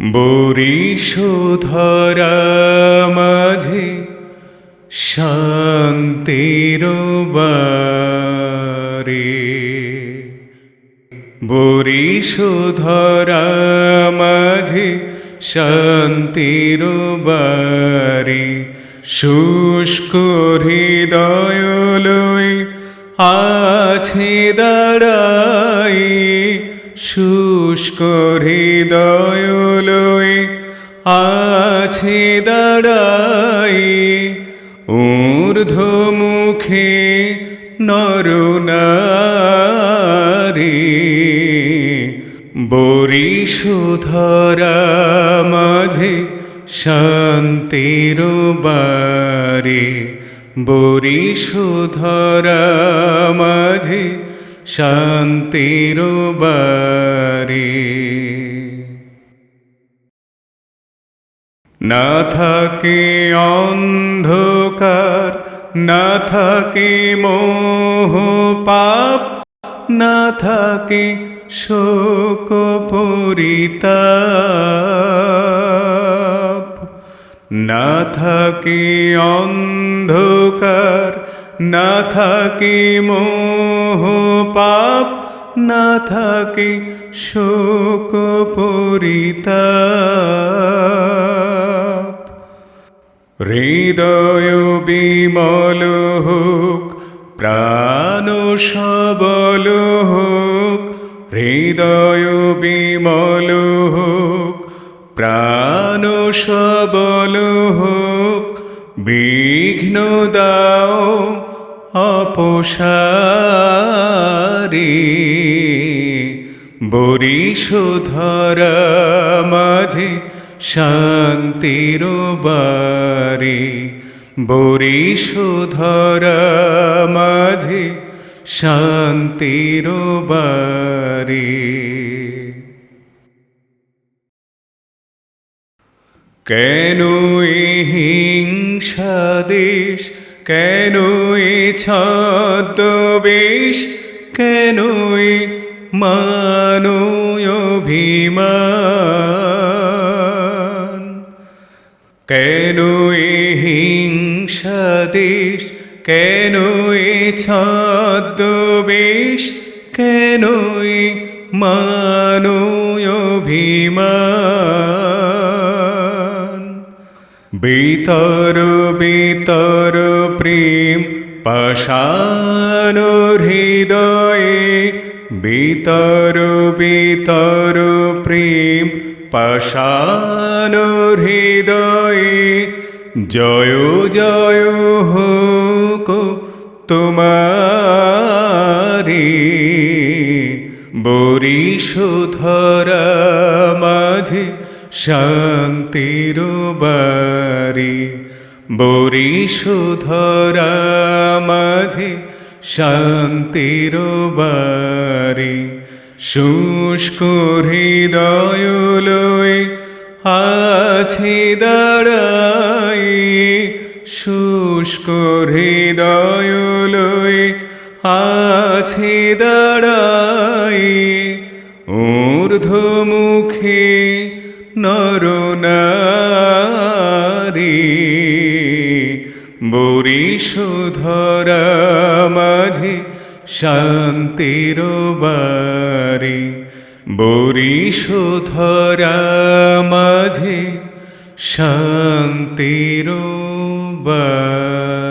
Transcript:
বরিশোধরা মাঝে শান্তির বারে। বরিশোধরা মাঝে শান্তির বারে। শুষ্ক হৃদয় লই আছে দাঁড়াই শুষ্ক হৃদয় আছে দাঁড়াই। ঊর্ধ্ব মুখে নরনারী বরিশোধরা মাঝে শান্তির বারে। বরিশোধরা মাঝে শান্তির বারে না থাকে অন্ধকার, না থাকে মোহ পাপ, না থাকে শোক পরিতাপ। না থাকে অন্ধকার না থাকে মোহ পাপ, না থাকে শোক পরিতাপ। হৃদয় বিমল হোক, প্রাণ সবল হোক, হৃদয় বিমল হোক, প্রাণ সবল হোক, বিঘ্ন দাও অপসারে। বরিশোধরা মাঝে শান্তির বারে বরিশোধরা মাঝে শান্তির বারে কেন হিংসা দেশ কেন ছদ্মবেশ কেন অভিমান কেন এ হিংসা দেশ কেন ছদ্মবেশ কেন অভিমান বিতর বিতর প্রেম পাশান হৃদয়ে বিতর বিতর প্রেম পাশান হৃদয়ে জয় জয় হোক তোমারি। বরিশোধরা মাঝে শান্তির বাড়ি। বরিশোধরা মাঝে শান্তির বাড়ি। শুষ্ক হৃদয় লই আছে দাঁড়াই। শুষ্ক হৃদয় লই আছে দাঁড়াই। ঊর্ধ্ব মুখে নরনারী বরিশোধরা মাঝে শান্তির বারে বরিশোধরা মাঝে শান্তির বারে